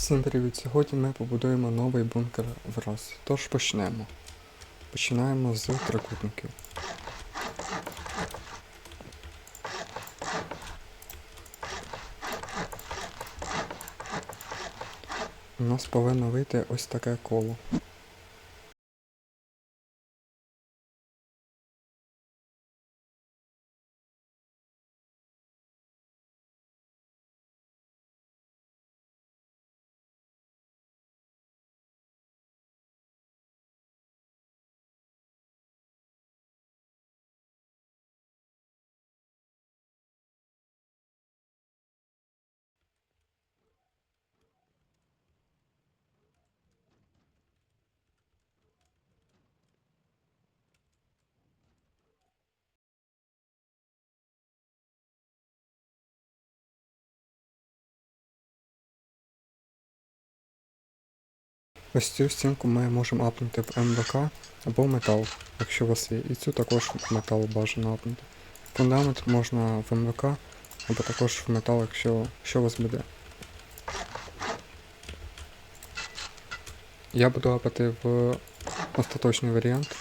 Всім привіт! Сьогодні ми побудуємо новий бункер враз. Тож почнемо. Починаємо з трикутників. У нас повинно вийти ось таке коло. Ось цю стінку ми можемо апнути в МВК або метал, якщо у вас є. І цю також метал бажано апнути. Фундамент можна в МВК або також в метал, якщо що у вас буде. Я буду апати в остаточний варіант.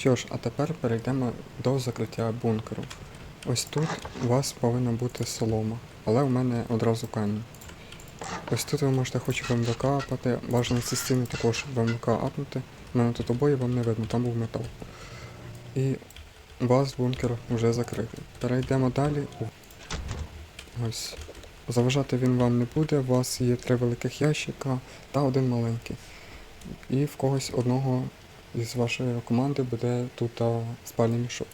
Що ж, а тепер перейдемо до закриття бункеру. Ось тут у вас повинна бути солома, але у мене одразу камінь. Ось тут ви можете хоч в МВК апати, бажано ці стіни також в МВК апнути. У мене тут обоє вам не видно, там був метал. І вас бункер вже закритий. Перейдемо далі. Ось. Заважати він вам не буде, у вас є три великих ящика та один маленький. І в когось одного із вашої команди буде тут спальний мішок.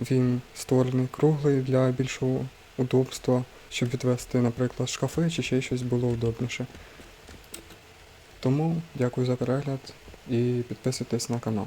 Він створений круглий для більшого удобства, щоб відвести, наприклад, шкафи чи ще щось було удобніше. Тому дякую за перегляд і підписуйтесь на канал.